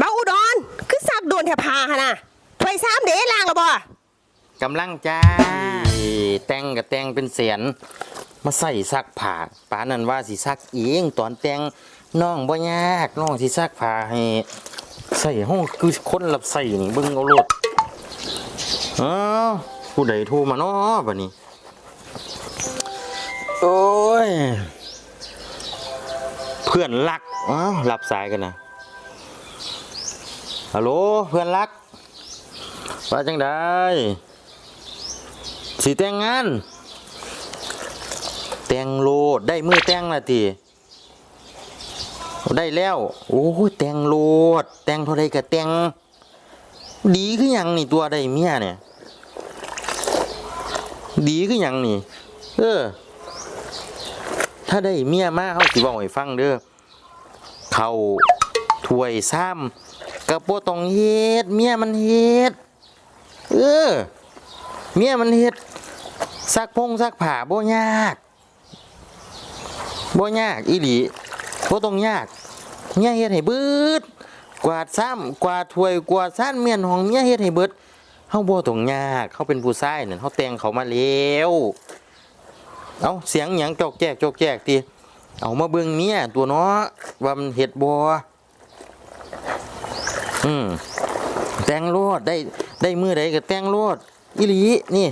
มาอุดรคือซักโดนแถพาหนนะถ้วยซ้ำเด้ล้างแล้วบ่กำลังจ้าแต่งกับแต่งเป็นเสียน มาใส่ซักผ้าป้านั่นว่าสิซักเองตอนแต่งน้องบ่ยากน้องสิซักผ้าให้ใส่ห้องคือคนรับใส่นี่เบิ่งเอาโลดอ้าวผู้ใดโทรมาเนาะบัดนี้ โอ้ย พื่อนรักอ้าวรับสายกันนะฮัลโหลเพื่อนรักว่าจังได้สีแต่งงาน แต่งโลดได้มือแต่งละทีได้แล้ว โอ้ยแต่งโลด แต่งเท่าไรก็แต่งดีคือหยังนี่ตัวได้เมียเนี่ย ดีคือหยังนี่ เออ ถ้าได้เมียมาเขาสิบอกให้ฟังเด้อเขาถวยซ้ำกระโปต้องเฮ็ดเมียมันเฮ็ดเออเมียมันเฮ็ดซักพงซักผ้าบ่ยากบ่ยากอีหลีบ่ต้องยากเมียเฮ็ดให้เบิดกวาดซ้ำกวาดถ้วยกวาดซ่านเมียนของเมียเฮ็ดให้เบิดเฮาบ่ต้องยากเฮาเป็นผู้ชายนั่นเฮาแต่งเขามาแล้ว เอาเสียงหยังจอกแจกจอกแจกติเอามาเบิ่งเมียตัวเนาะว่ามันเฮ็ดบ่อืมแตงโลดได้ได้มือใดก็แตงโลดอีหลีนี่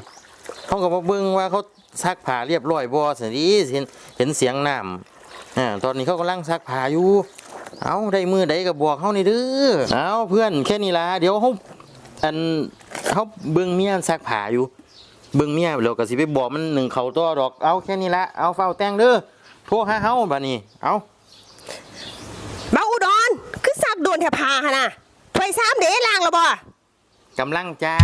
เขาก็มาเบิ่งว่าเขาซักผ้าเรียบร้อยบ่สิดีเห็นเห็นเสียงน้ำอ่าตอนนี้เขากำลังซักผ้าอยู่เอาได้มือใดก็บอกเขานี่เด้อเอาเพื่อนแค่นี้ละเดี๋ยวเขาอันเขาเบิ่งเมียซักผ้าอยู่ เบิ่งเมียแล้วก็สิไปบอกมันหนึ่งเขาตัวดอกเอาแค่นี้ละเอาเฝ้าแต่งเด้อโทรหาเฮาบัดนี้เอามาอุดรคือซักโดนแถพาหนนะถ้วยซ้ำเด้ล้างแล้วบ่ กำลังจ้า